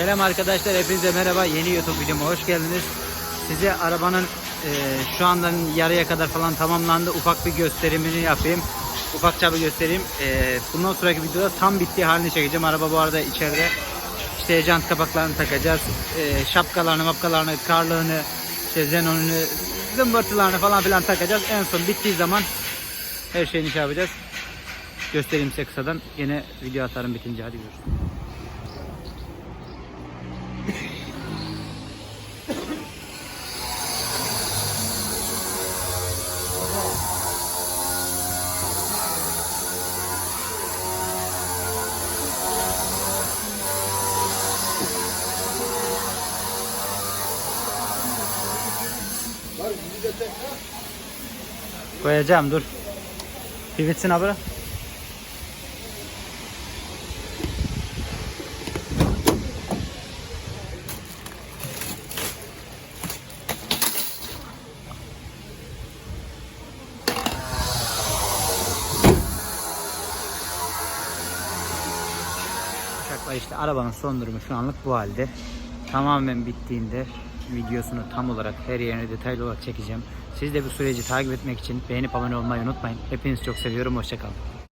Selam arkadaşlar, hepinize merhaba. Yeni YouTube videoma hoş geldiniz. Size arabanın e, şu andan yarıya kadar falan tamamlandı. Ufak bir gösterimini yapayım. Ufakça bir göstereyim. E, bundan sonraki videoda tam bittiği halini çekeceğim. Araba bu arada içeride. İşte jant kapaklarını takacağız. E, şapkalarını, mapkalarını, karlığını, işte xenonunu, zımbırtılarını falan filan takacağız. En son bittiği zaman her şeyini şey yapacağız. Göstereyim size kısadan. Yine video atarım bitince. Hadi görüşürüz. Koyacağım dur. Bir bitsin. Uçakla işte arabanın son durumu şu anlık bu halde. Tamamen bittiğinde videosunu tam olarak her yerine detaylı olarak çekeceğim. Siz de bu süreci takip etmek için beğenip abone olmayı unutmayın. Hepinizi çok seviyorum. Hoşçakalın.